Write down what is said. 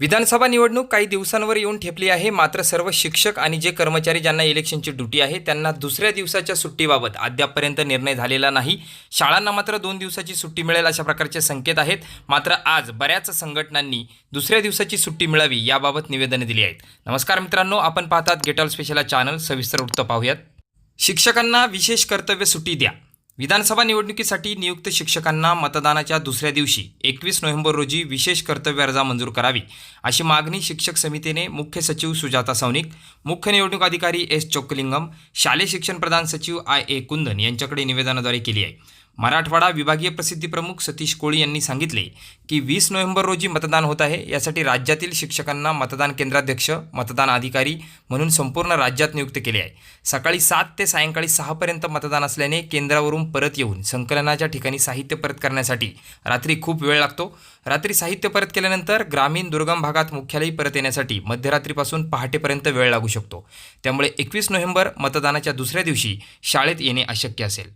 विधानसभा निवडणूक काही दिवसांवर येऊन ठेपली आहे. मात्र सर्व शिक्षक आणि जे कर्मचारी ज्यांना इलेक्शनची ड्युटी आहे त्यांना दुसऱ्या दिवसाच्या सुट्टीबाबत अद्यापपर्यंत निर्णय झालेला नाही. शाळांना मात्र दोन दिवसाची सुट्टी मिळेल अशा प्रकारचे संकेत आहेत. मात्र आज बऱ्याच संघटनांनी दुसऱ्या दिवसाची सुट्टी मिळावी याबाबत निवेदने दिली आहेत. नमस्कार मित्रांनो आपण पाहतात गेटॉल स्पेशल चॅनल सविस्तर वृत्त पाहूयात. शिक्षकांना विशेष कर्तव्य सुट्टी द्या. विधानसभा निवडणुकीसाठी नियुक्त शिक्षकांना मतदानाच्या दुसऱ्या दिवशी एकवीस नोव्हेंबर रोजी विशेष कर्तव्य अर्जा मंजूर करावी अशी मागणी शिक्षक समितीने मुख्य सचिव सुजाता सौनिक मुख्य निवडणूक अधिकारी एस चोक्कलिंगम शालेय शिक्षण प्रधान सचिव आय ए कुंदन यांच्याकडे निवेदनाद्वारे केली आहे. मराठवाडा विभागीय प्रसिद्धी प्रमुख सतीश कोळी यांनी सांगितले की वीस नोव्हेंबर रोजी मतदान होत आहे. यासाठी राज्यातील शिक्षकांना मतदान केंद्राध्यक्ष मतदान अधिकारी म्हणून संपूर्ण राज्यात नियुक्त केले आहे. सकाळी सात ते सायंकाळी सहापर्यंत मतदान असल्याने केंद्रावरून परत येऊन संकलनाच्या ठिकाणी साहित्य परत करण्यासाठी रात्री खूप वेळ लागतो. रात्री साहित्य परत केल्यानंतर ग्रामीण दुर्गम भागात मुख्यालयी परत येण्यासाठी मध्यरात्रीपासून पहाटेपर्यंत वेळ लागू शकतो. त्यामुळे एकवीस नोव्हेंबर मतदानाच्या दुसऱ्या दिवशी शाळेत येणे अशक्य असेल.